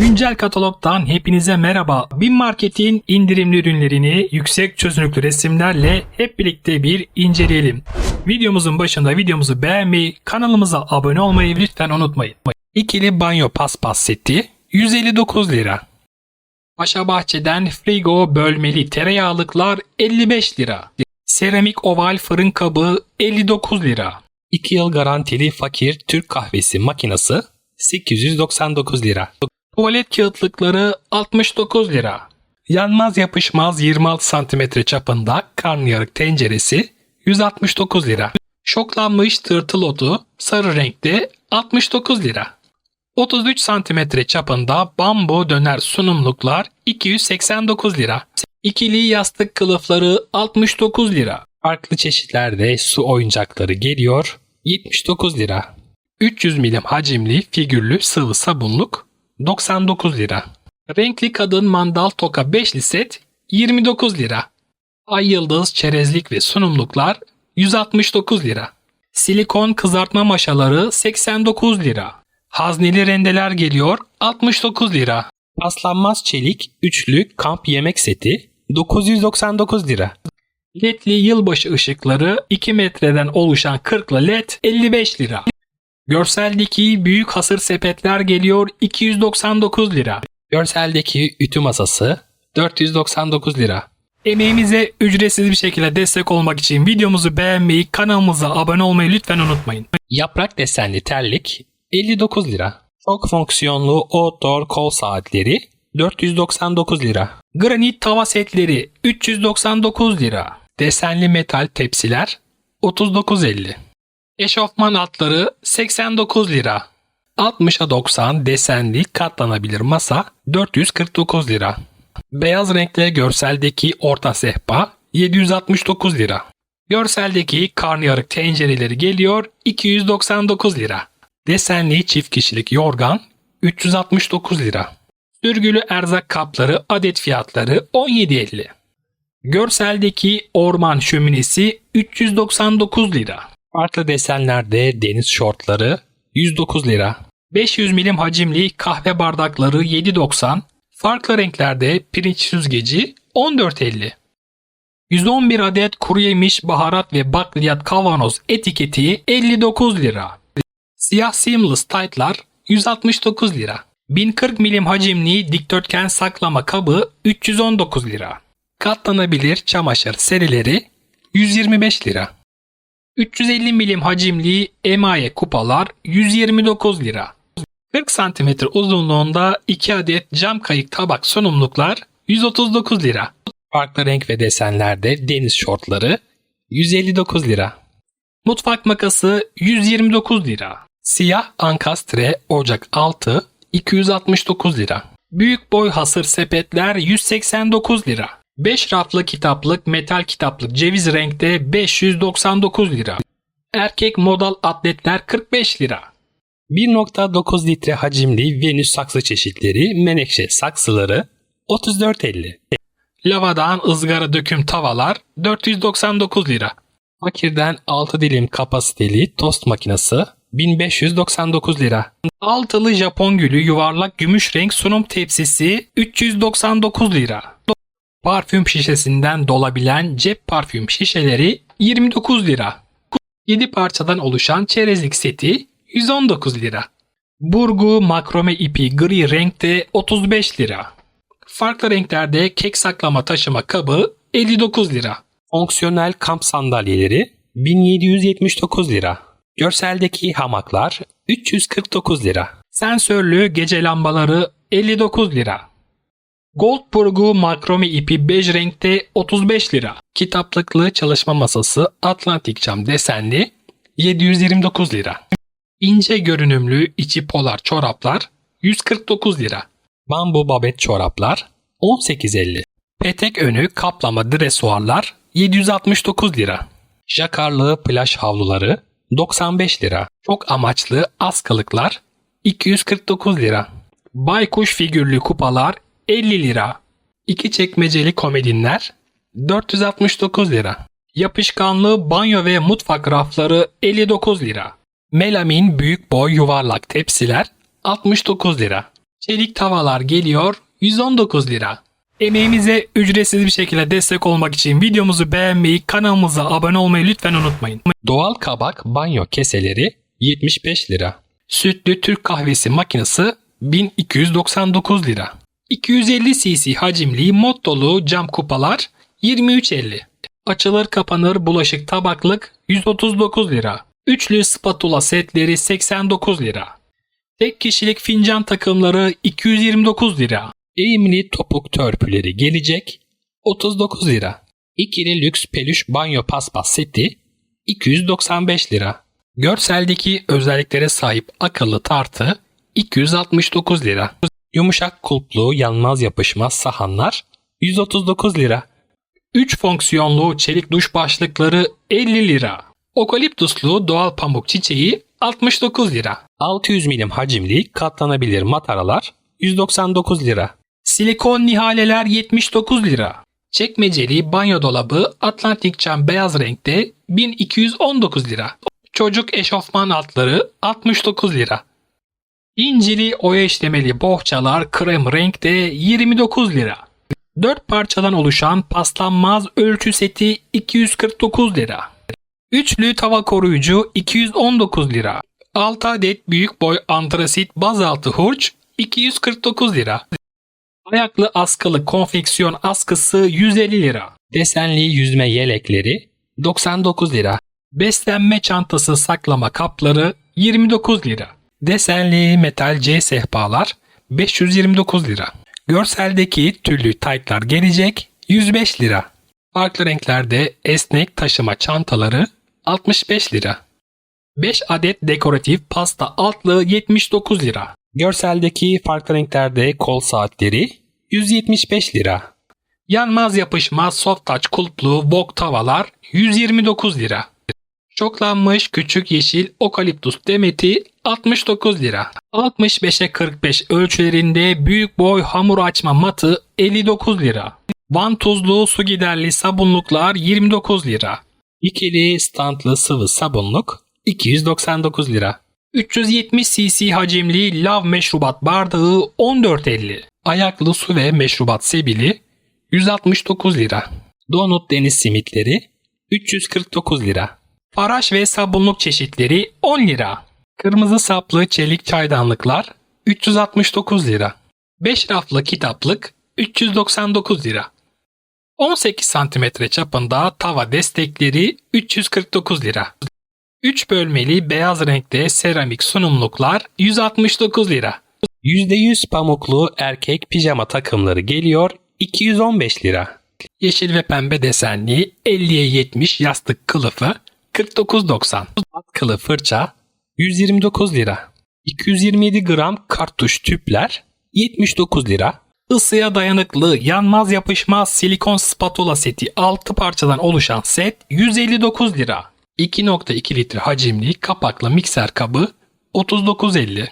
Güncel katalogdan hepinize merhaba. Bin Market'in indirimli ürünlerini yüksek çözünürlüklü resimlerle hep birlikte bir inceleyelim. Videomuzun başında videomuzu beğenmeyi, kanalımıza abone olmayı lütfen unutmayın. İkili banyo paspas seti 159 lira. Paşa Bahçe'den frigo bölmeli tereyağlıklar 55 lira. Seramik oval fırın kabı 59 lira. 2 yıl garantili fakir Türk kahvesi makinesi 899 lira. Tuvalet kağıtlıkları 69 lira. Yanmaz yapışmaz 26 cm çapında karnıyarık tenceresi 169 lira. Şoklanmış tırtıl otu sarı renkte 69 lira. 33 cm çapında bambu döner sunumluklar 289 lira. İkili yastık kılıfları 69 lira. Farklı çeşitlerde su oyuncakları geliyor 79 lira. 300 milim hacimli figürlü sıvı sabunluk 99 lira. Renkli kadın mandal toka 5'li set 29 lira. Ay yıldız çerezlik ve sunumluklar 169 lira. Silikon kızartma maşaları 89 lira. Hazneli rendeler geliyor 69 lira. Paslanmaz çelik üçlü kamp yemek seti 999 lira. LED'li yılbaşı ışıkları 2 metreden oluşan 40'lı LED 55 lira. Görseldeki büyük hasır sepetler geliyor 299 lira. Görseldeki ütü masası 499 lira. Emeğimize ücretsiz bir şekilde destek olmak için videomuzu beğenmeyi, kanalımıza abone olmayı lütfen unutmayın. Yaprak desenli terlik 59 lira. Çok fonksiyonlu outdoor kol saatleri 499 lira. Granit tava setleri 399 lira. Desenli metal tepsiler 39.50. Eşofman altları 89 lira. 60'a 90 desenli katlanabilir masa 449 lira. Beyaz renkli görseldeki orta sehpa 769 lira. Görseldeki karnıyarık tencereleri geliyor 299 lira. Desenli çift kişilik yorgan 369 lira. Sürgülü erzak kapları adet fiyatları 17.50. Görseldeki orman şöminesi 399 lira. Farklı desenlerde deniz şortları 109 lira. 500 milim hacimli kahve bardakları 7.90. Farklı renklerde pirinç süzgeci 14.50. 111 adet kuru yemiş, baharat ve bakliyat kavanoz etiketi 59 lira. Siyah seamless tight'lar 169 lira. 1040 milim hacimli dikdörtgen saklama kabı 319 lira. Katlanabilir çamaşır serileri 125 lira. 350 milim hacimli emaye kupalar 129 lira. 40 cm uzunluğunda 2 adet cam kayık tabak sunumluklar 139 lira. Farklı renk ve desenlerde deniz şortları 159 lira. Mutfak makası 129 lira. Siyah ankastre ocak altı 269 lira. Büyük boy hasır sepetler 189 lira. 5 raflı kitaplık metal kitaplık ceviz renkte 599 lira. Erkek modal atletler 45 lira. 1.9 litre hacimli Venüs saksı çeşitleri menekşe saksıları 34.50. Lavadan ızgara döküm tavalar 499 lira. Fakirden 6 dilim kapasiteli tost makinesi 1599 lira. Altılı Japon gülü yuvarlak gümüş renk sunum tepsisi 399 lira. Parfüm şişesinden dolabilen cep parfüm şişeleri 29 lira. 7 parçadan oluşan çerezlik seti 119 lira. Burgu makrome ipi gri renkte 35 lira. Farklı renklerde kek saklama taşıma kabı 59 lira. Fonksiyonel kamp sandalyeleri 1779 lira. Görseldeki hamaklar 349 lira. Sensörlü gece lambaları 59 lira. Goldburgu makrome ipi bej renkte 35 lira. Kitaplıklı çalışma masası Atlantik cam desenli 729 lira. İnce görünümlü içi polar çoraplar 149 lira. Bambu babet çoraplar 18.50. Petek önü kaplama dresuarlar 769 lira. Jakarlı plaj havluları 95 lira. Çok amaçlı askılıklar 249 lira. Baykuş figürlü kupalar 50 lira. İki çekmeceli komodinler 469 lira. Yapışkanlı banyo ve mutfak rafları 59 lira. Melamin büyük boy yuvarlak tepsiler 69 lira. Çelik tavalar geliyor 119 lira. Emeğimize ücretsiz bir şekilde destek olmak için videomuzu beğenmeyi, kanalımıza abone olmayı lütfen unutmayın. Doğal kabak banyo keseleri 75 lira. Sütlü Türk kahvesi makinesi 1299 lira. 250 cc hacimli mod dolu cam kupalar 23.50. Açılır kapanır bulaşık tabaklık 139 lira. Üçlü spatula setleri 89 lira. Tek kişilik fincan takımları 229 lira. Eğimli topuk törpüleri gelecek 39 lira. İkili lüks peluş banyo paspas seti 295 lira. Görseldeki özelliklere sahip akıllı tartı 269 lira. Yumuşak kulplu yanmaz yapışmaz sahanlar 139 lira. 3 fonksiyonlu çelik duş başlıkları 50 lira. Okaliptuslu doğal pamuk çiçeği 69 lira. 600 milim hacimli katlanabilir mataralar 199 lira. Silikon nihaleler 79 lira. Çekmeceli banyo dolabı Atlantik cam beyaz renkte 1219 lira. Çocuk eşofman altları 69 lira. İncili işlemeli bohçalar krem renkte 29 lira. 4 parçadan oluşan paslanmaz ölçü seti 249 lira. Üçlü tava koruyucu 219 lira. 6 adet büyük boy antrasit bazaltı hurç 249 lira. Ayaklı askılı konfeksiyon askısı 150 lira. Desenli yüzme yelekleri 99 lira. Beslenme çantası saklama kapları 29 lira. Desenli metal C sehpalar 529 lira. Görseldeki tüllü taytlar gelecek 105 lira. Farklı renklerde esnek taşıma çantaları 65 lira. 5 adet dekoratif pasta altlığı 79 lira. Görseldeki farklı renklerde kol saatleri 175 lira. Yanmaz yapışmaz soft touch kulplu wok tavalar 129 lira. Çoklanmış küçük yeşil okaliptus demeti 69 lira. 65'e 45 ölçülerinde büyük boy hamur açma matı 59 lira. Vantuzlu su giderli sabunluklar 29 lira. İkili standlı sıvı sabunluk 299 lira. 370 cc hacimli lav meşrubat bardağı 14.50. Ayaklı su ve meşrubat sebili 169 lira. Donut deniz simitleri 349 lira. Faraş ve sabunluk çeşitleri 10 lira. Kırmızı saplı çelik çaydanlıklar 369 lira. 5 raflı kitaplık 399 lira. 18 santimetre çapında tava destekleri 349 lira. 3 bölmeli beyaz renkte seramik sunumluklar 169 lira. %100 pamuklu erkek pijama takımları geliyor 215 lira. Yeşil ve pembe desenli 50'ye 70 yastık kılıfı 49.90. Atkılı fırça 129 lira. 227 gram kartuş tüpler 79 lira. Isıya dayanıklı yanmaz yapışmaz silikon spatula seti 6 parçadan oluşan set 159 lira. 2.2 litre hacimli kapaklı mikser kabı 39.50.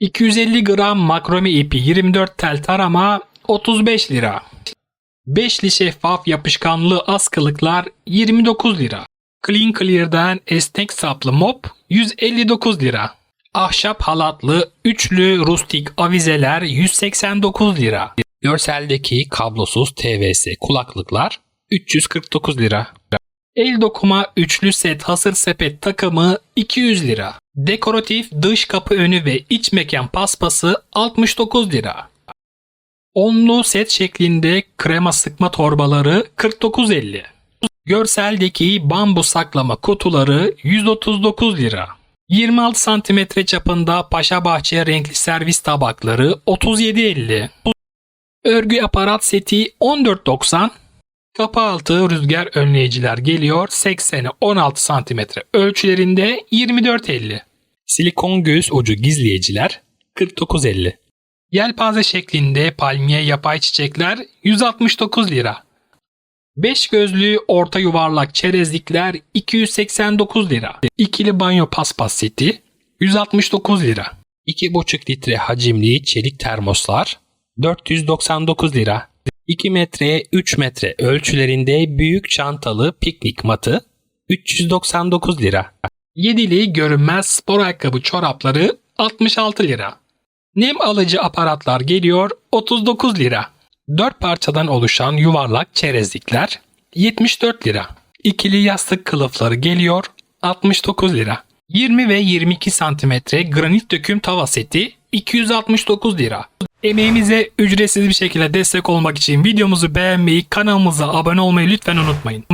250 gram makrome ipi 24 tel tarama 35 lira. Beşli şeffaf yapışkanlı askılıklar 29 lira. Clean Clear'den esnek saplı mop 159 lira. Ahşap halatlı üçlü rustik avizeler 189 lira. Görseldeki kablosuz TVS kulaklıklar 349 lira. El dokuma üçlü set hasır sepet takımı 200 lira. Dekoratif dış kapı önü ve iç mekan paspası 69 lira. Onlu set şeklinde krema sıkma torbaları 49.50. Görseldeki bambu saklama kutuları 139 lira. 26 cm çapında Paşa Bahçe renkli servis tabakları 37.50. Örgü aparat seti 14.90. Kapı altı rüzgar önleyiciler geliyor 80'e 16 cm ölçülerinde 24.50. Silikon göğüs ucu gizleyiciler 49.50. Yelpaze şeklinde palmiye yapay çiçekler 169 lira. 5 gözlü orta yuvarlak çerezlikler 289 lira. İkili banyo paspas seti 169 lira. 2,5 litre hacimli çelik termoslar 499 lira. 2 metreye 3 metre ölçülerinde büyük çantalı piknik matı 399 lira. Yedili görünmez spor ayakkabı çorapları 66 lira. Nem alıcı aparatlar geliyor 39 lira. 4 parçadan oluşan yuvarlak çerezlikler 74 lira. İkili yastık kılıfları geliyor 69 lira. 20 ve 22 santimetre granit döküm tava seti 269 lira. Emeğimize ücretsiz bir şekilde destek olmak için videomuzu beğenmeyi, kanalımıza abone olmayı lütfen unutmayın.